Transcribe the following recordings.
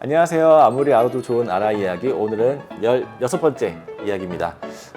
안녕하세요. 아무리 알아도 좋은 아라 이야기. 오늘은 16번째 이야기입니다.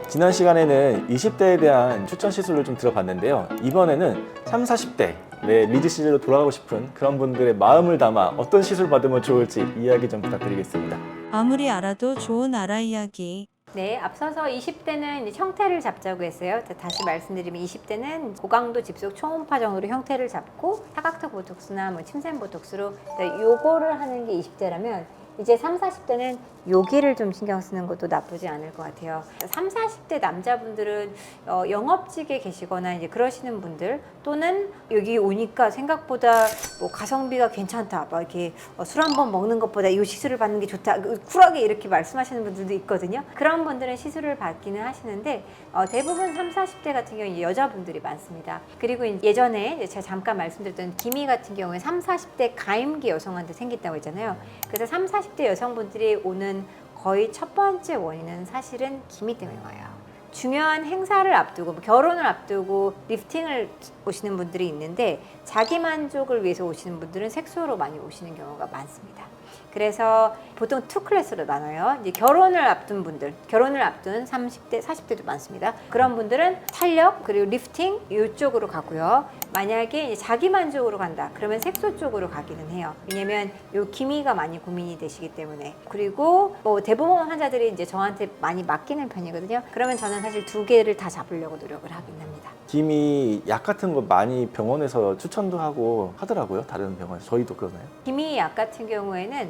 지난 시간에는 20대에 대한 추천 시술을 좀 들어봤는데요. 이번에는 3, 40대 내 리즈 시절로 돌아가고 싶은 그런 분들의 마음을 담아 어떤 시술 받으면 좋을지 이야기 좀 부탁드리겠습니다. 아무리 알아도 좋은 아라 이야기. 네, 앞서서 20대는 이제 형태를 잡자고 했어요. 자, 다시 말씀드리면 20대는 고강도 집속 초음파 정도로 형태를 잡고 사각턱 보톡스나 뭐 침샘 보톡스로 그러니까 요거를 하는 게 20대라면 이제 3, 40대는 여기를 좀 신경 쓰는 것도 나쁘지 않을 것 같아요. 3, 40대 남자분들은 어, 영업직에 계시거나 이제 그러시는 분들 또는 여기 오니까 생각보다 뭐 가성비가 괜찮다. 막 이렇게 어, 술한 번 먹는 것보다 이 시술을 받는 게 좋다. 그 쿨하게 이렇게 말씀하시는 분들도 있거든요. 그런 분들은 시술을 받기는 하시는데 어, 대부분 3, 40대 같은 경우 이제 여자분들이 많습니다. 그리고 예전에 제가 잠깐 말씀드렸던 기미 같은 경우에 3, 40대 가임기 여성한테 생겼다고 했잖아요. 그래서 3, 40대 여성분들이 오는 거의 첫 번째 원인은 사실은 기미 때문에 와요. 중요한 행사를 앞두고 뭐 결혼을 앞두고 리프팅을 오시는 분들이 있는데 자기 만족을 위해서 오시는 분들은 색소로 많이 오시는 경우가 많습니다. 그래서 보통 투 클래스로 나눠요. 이제 결혼을 앞둔 분들, 결혼을 앞둔 30대, 40대도 많습니다. 그런 분들은 탄력 그리고 리프팅 이쪽으로 가고요. 만약에 자기 만족으로 간다. 그러면 색소 쪽으로 가기는 해요. 왜냐면 요 기미가 많이 고민이 되시기 때문에. 그리고 뭐 대부분 환자들이 이제 저한테 많이 맡기는 편이거든요. 그러면 저는 사실 두 개를 다 잡으려고 노력을 하긴 합니다. 김이 약 같은 거 많이 병원에서 추천도 하고 하더라고요. 다른 병원에서. 저희도 그러나요? 기미 약 같은 경우에는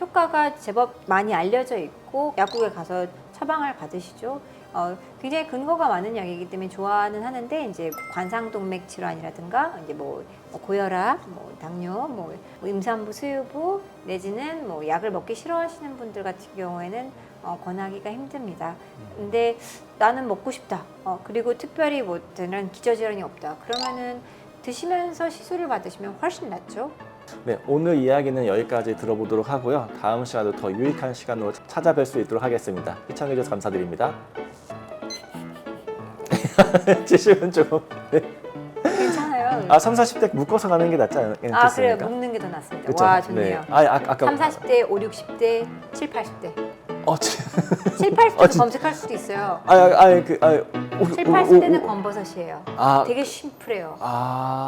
효과가 제법 많이 알려져 있고 약국에 가서 처방을 받으시죠. 어, 굉장히 근거가 많은 약이기 때문에 좋아는 하는데 이제 관상동맥 질환이라든가 이제 뭐, 뭐 고혈압, 뭐 당뇨, 뭐 임산부, 수유부 내지는 뭐 약을 먹기 싫어하시는 분들 같은 경우에는 어, 권하기가 힘듭니다. 근데 나는 먹고 싶다. 어, 그리고 특별히 뭐 다른 기저질환이 없다. 그러면은 드시면서 시술을 받으시면 훨씬 낫죠. 네, 오늘 이야기는 여기까지 들어보도록 하고요. 다음 시간도 더 유익한 시간으로 찾아뵐 수 있도록 하겠습니다. 시청해주셔서 감사드립니다. 지시면 좀. 네. 괜찮아요. 아, 3, 40대 묶어서 가는 게 낫지 않- 않겠습니까? 아 그래요 묶는 게 더 낫습니다 그쵸? 와 좋네요 네. 아, 아, 아까 3, 40대, 5, 60대, 7, 80대 어, 지- 7, 80대도 아, 진- 검색할 수도 있어요 아, 아, 아, 그, 아, 오, 7, 오, 80대는 오, 오. 검버섯이에요 아, 되게 심플해요 아,